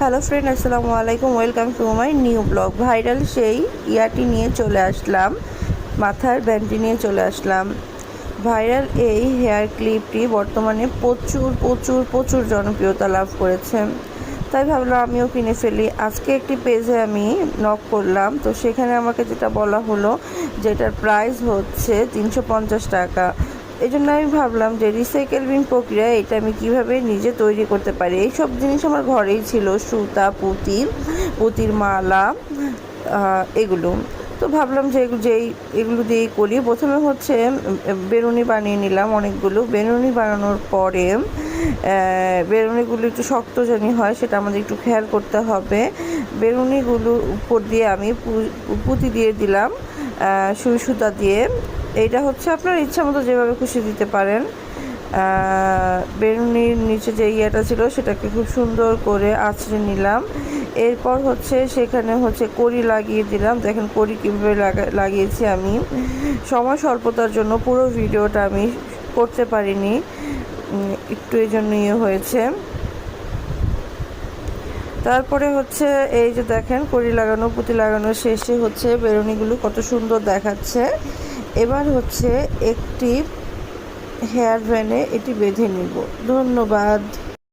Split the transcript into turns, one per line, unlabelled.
Hello friend, আসসালামু আলাইকুম। Welcome to my new blog. Viral সেই ইয়াটি নিয়ে চলে আসলাম, মাথার ব্যান্ডটি নিয়ে চলে আসলাম। ভাইরাল এই হেয়ার ক্লিপটি বর্তমানে প্রচুর প্রচুর প্রচুর জনপ্রিয়তা লাভ করেছে। তাই ভাবলাম আমিও কিনে ফেলি। আজকে একটি পেজে আমি নক করলাম। তো সেখানে আমাকে যেটা বলা হলো, যেটার প্রাইস হচ্ছে তিনশো পঞ্চাশ টাকা। এই জন্য আমি ভাবলাম যে রিসাইকেল বিন প্রক্রিয়া এটা আমি কীভাবে নিজে তৈরি করতে পারি? এই সব জিনিস আমার ঘরেই ছিল, সুতা, পুঁতি, পুঁতির মালা এগুলো। তো ভাবলাম যে যেই এগুলো দিয়েই করি। প্রথমে হচ্ছে বেরুনি বানিয়ে নিলাম অনেকগুলো। বেরুনি বানানোর পরে বেরুনিগুলো একটু শক্ত জানি হয়, সেটা আমাদের একটু খেয়াল করতে হবে। বেরুনিগুলো উপর দিয়ে আমি পুঁতি দিয়ে দিলাম সুই সুতা দিয়ে। এইটা হচ্ছে আপনার ইচ্ছা মতো যেভাবে খুশি দিতে পারেন। বেরুনির নিচে যে ইয়েটা ছিল সেটাকে খুব সুন্দর করে আঁচড়ে নিলাম। এরপর হচ্ছে সেখানে হচ্ছে কড়ি লাগিয়ে দিলাম। দেখেন কড়ি কীভাবে লাগা- লাগিয়েছি আমি। সময় স্বল্পতার জন্য পুরো ভিডিওটা আমি করতে পারিনি। একটু এই জন্য ইয়ে হয়েছে। তারপরে হচ্ছে এই যে দেখেন কড়ি লাগানো, পুঁতি লাগানো শেষে হচ্ছে বেরুনিগুলো কত সুন্দর দেখাচ্ছে। এবার হচ্ছে একটি হেয়ার ভ্যানে এটি বেঁধে নিব। ধন্যবাদ।